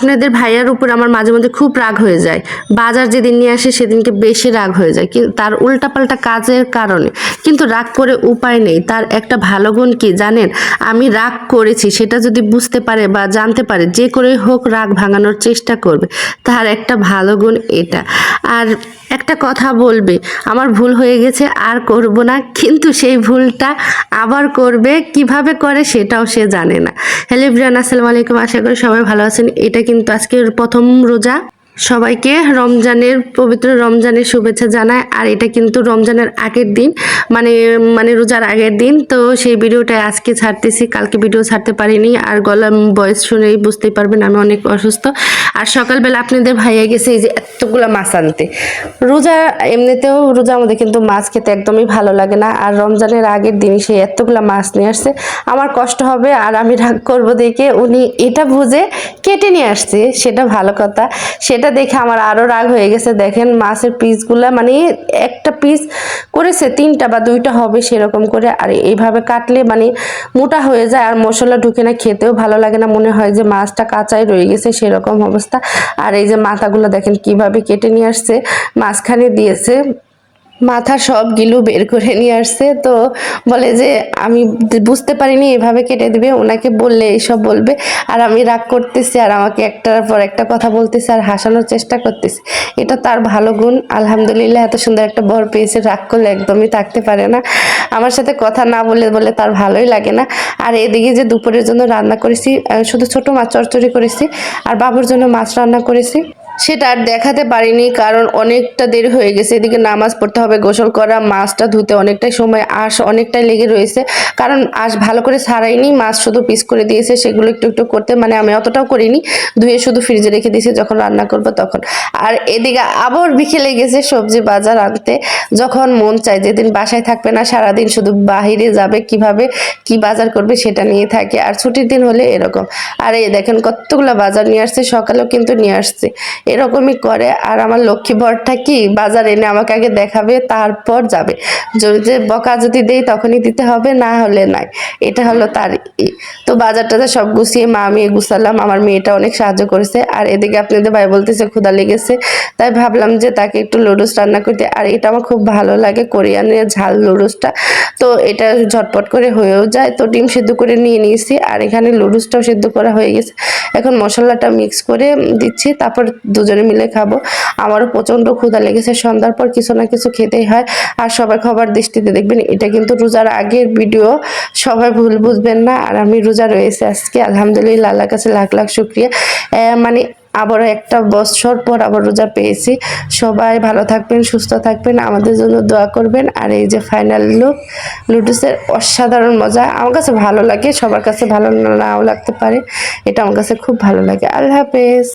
আপনাদের ভাইয়ার উপর আমার মাঝে মধ্যে খুব রাগ হয়ে যায়। বাজার যেদিন নিয়ে আসে, সেদিনকে বেশি রাগ হয়ে যায়। কিন্তু তার উল্টাপাল্টা কাজের কারণে। কিন্তু রাগ করে উপায় নেই। তার একটা ভালো গুণ কি জানেন? আমি রাগ করেছি, সেটা যদি বুঝতে পারে বা জানতে পারে, যে করেই হোক রাগ ভাঙানোর চেষ্টা করবে। তার একটা ভালো গুণ এটা। আর একটা কথা বলবে, আমার ভুল হয়ে গেছে, আর করব না। কিন্তু সেই ভুলটা আবার করবে, কীভাবে করে সেটাও সে জানে না। হ্যালো ইব্রান আসসালামু আলাইকুম। আশা করি সবাই ভালো আছেন। এটা কিন্তু আজকের প্রথম রোজা। সবাইকে রমজানের, পবিত্র রমজানের শুভেচ্ছা জানায় আর এটা কিন্তু রমজানের আগের দিন মানে মানে রোজার আগের দিন। তো সেই ভিডিওটা আজকে ছাড়তেছি, কালকে ভিডিও ছাড়তে পারিনি। আর গলার বয়স শুনেই বুঝতেই পারবেন আমি অনেক অসুস্থ। আর সকালবেলা আপনাদের ভাইয়া গেছে এই যে এতগুলো মাছ আনতে। রোজা এমনিতেও রোজা আমাদের কিন্তু মাছ খেতে একদমই ভালো লাগে না। আর রমজানের আগের দিন সে এতগুলো মাছ নিয়ে আসছে। আমার কষ্ট হবে আর আমি রাগ করব দেখে উনি এটা বুঝে কেটে নিয়ে আসছে, সেটা ভালো কথা। সেটা দেখে আমার আরও রাগ হয়ে গেছে। দেখেন মাছের পিসগুলো মানে একটা পিস করেছে, তিনটা বা দুইটা হবে সেরকম করে। আর এইভাবে কাটলে মানে মোটা হয়ে যায় আর মশলা ঢুকে না, খেতেও ভালো লাগে না। মনে হয় যে মাছটা কাঁচাই রয়ে গেছে সেরকম অবস্থা। আর এই যে মাথাগুলো দেখেন কীভাবে কেটে নিয়ে আসছে, মাঝখানে দিয়েছে মাথা সব গিলু বের করে নিয়ে আসছে। তো বলে যে, আমি বুঝতে পারিনি এভাবে কেটে দিবে। ওনাকে বললে এইসব বলবে। আর আমি রাগ করতেছি আর আমাকে একটার পর একটা কথা বলতেছে আর হাসানোর চেষ্টা করতেছি। এটা তার ভালো গুণ। আলহামদুলিল্লাহ এত সুন্দর একটা বর পেয়েছে। রাগ করলে একদমই থাকতে পারে না। আমার সাথে কথা না বলে বলে তার ভালোই লাগে না। আর এদিকে যে দুপুরের জন্য রান্না করেছি শুধু ছোট মাছ চচ্চড়ি করেছি আর বাবুর জন্য মাছ রান্না করেছি। সেটা আর দেখাতে পারিনি, কারণ অনেকটা দেরি হয়ে গেছে। এদিকে নামাজ পড়তে হবে, গোসল করা, মাছটা ধুতে অনেকটাই সময়, আঁশ অনেকটাই লেগে রয়েছে। কারণ আঁশ ভালো করে ছাড়াইনি, মাছ শুধু পিস করে দিয়েছে, সেগুলো একটু একটু করতে মানে আমি অতটাও করিনি। ধুয়ে শুধু ফ্রিজে রেখে দিয়েছি, যখন রান্না করব তখন। আর এদিকে আবার বিকেলে গেছে সবজি বাজার আনতে। যখন মন চায় যেদিন বাসায় থাকবে না, সারাদিন শুধু বাহিরে যাবে, কীভাবে কি বাজার করবে সেটা নিয়ে থাকে। আর ছুটির দিন হলে এরকম। আর এই দেখেন কতগুলো বাজার নিয়ে আসছে, সকালেও কিন্তু নিয়ে আসছে। এরকমই করে। আর আমার লক্ষ্মী বরটা কি? বাজার এনে আমাকে আগে দেখাবে, তারপর যাবে। যদি বকা যদি দেই তখনই দিতে হবে, না হলে নাই। এটা হলো তার। তো বাজার টাজার সব গুছিয়ে মা আমি গুছালাম। আমার মেয়েটা অনেক সাহায্য করেছে। আর এদিকে আপনাদের ভাই বলতেছে ক্ষুদা লেগেছে। তাই ভাবলাম যে তাকে একটু লুডুস রান্না করতে, আর এটা আমার খুব ভালো লাগে কোরিয়ানের ঝাল লুডুসটা তো এটা ঝটপট করে হয়েও যায়, তো ডিম সেদ্ধ করে নিয়ে নিয়েছি, আর এখানে লুডুসটাও সেদ্ধ করা হয়ে গেছে। এখন মশলাটা মিক্স করে দিচ্ছি, তারপর দুজনে মিলে খাব। আমারও প্রচণ্ড ক্ষুধা লেগেছে, সন্ধ্যার পর কিছু না কিছু খেতেই হয়। আর সবাই খাবার দৃষ্টিতে দেখবেন, এটা কিন্তু রোজার আগের ভিডিও সবাই ভুল বুঝবেন না। আর আমি রোজা রয়েছে আজকে, আলহামদুলিল্লাহ, আল্লাহর কাছে লাখ লাখ শুক্রিয়া। মানে আবারও একটা বছর পর আবার রোজা পেয়েছি। সবাই ভালো থাকবেন, সুস্থ থাকবেন, আমাদের জন্য দোয়া করবেন। আর এই যে ফাইনাল লুক লুডুসের অসাধারণ মজা, আমার কাছে ভালো লাগে, সবার কাছে ভালো নাও লাগতে পারে, এটা আমার কাছে খুব ভালো লাগে। আল্লাহ হাফেজ।